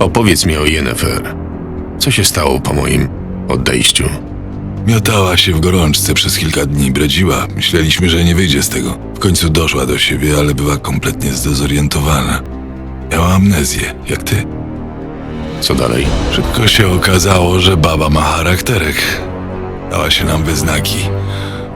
Opowiedz mi o Yennefer. Co się stało po moim odejściu? Miotała się w gorączce przez kilka dni, bredziła. Myśleliśmy, że nie wyjdzie z tego. W końcu doszła do siebie, ale była kompletnie zdezorientowana. Miała amnezję, jak ty. Co dalej? Szybko się okazało, że baba ma charakterek. Dała się nam we znaki.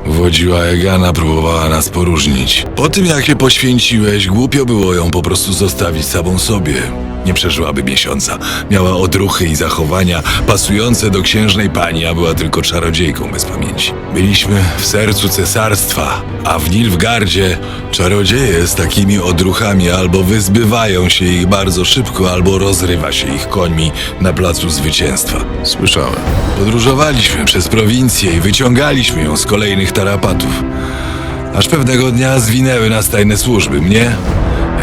Uwodziła Egana, próbowała nas poróżnić. Po tym, jak się poświęciłeś, głupio było ją po prostu zostawić samą sobie. Nie przeżyłaby miesiąca. Miała odruchy i zachowania pasujące do księżnej pani, a była tylko czarodziejką bez pamięci. Byliśmy w sercu cesarstwa, a w Nilfgardzie czarodzieje z takimi odruchami albo wyzbywają się ich bardzo szybko, albo rozrywa się ich końmi na placu zwycięstwa. Słyszałem. Podróżowaliśmy przez prowincję i wyciągaliśmy ją z kolejnych tarapatów. Aż pewnego dnia zwinęły nas tajne służby. Mnie,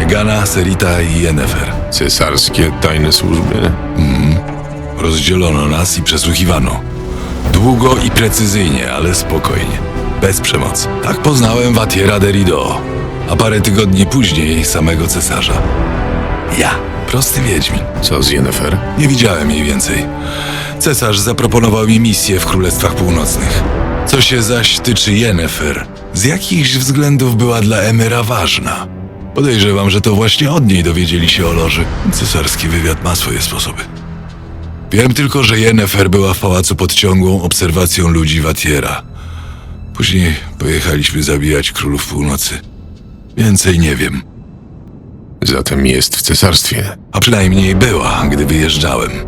Egana, Serita i Yennefer. Cesarskie tajne służby? Rozdzielono nas i przesłuchiwano. Długo i precyzyjnie, ale spokojnie. Bez przemocy. Tak poznałem Watiera de Rido, a parę tygodni później samego cesarza. Ja, prosty wiedźmin. Co z Yennefer? Nie widziałem jej więcej. Cesarz zaproponował mi misję w Królestwach Północnych. Co się zaś tyczy Yennefer, z jakichś względów była dla Emyra ważna. Podejrzewam, że to właśnie od niej dowiedzieli się o loży. Cesarski wywiad ma swoje sposoby. Wiem tylko, że Yennefer była w pałacu pod ciągłą obserwacją ludzi Watiera. Później pojechaliśmy zabijać królów północy. Więcej nie wiem. Zatem jest w cesarstwie. A przynajmniej była, gdy wyjeżdżałem.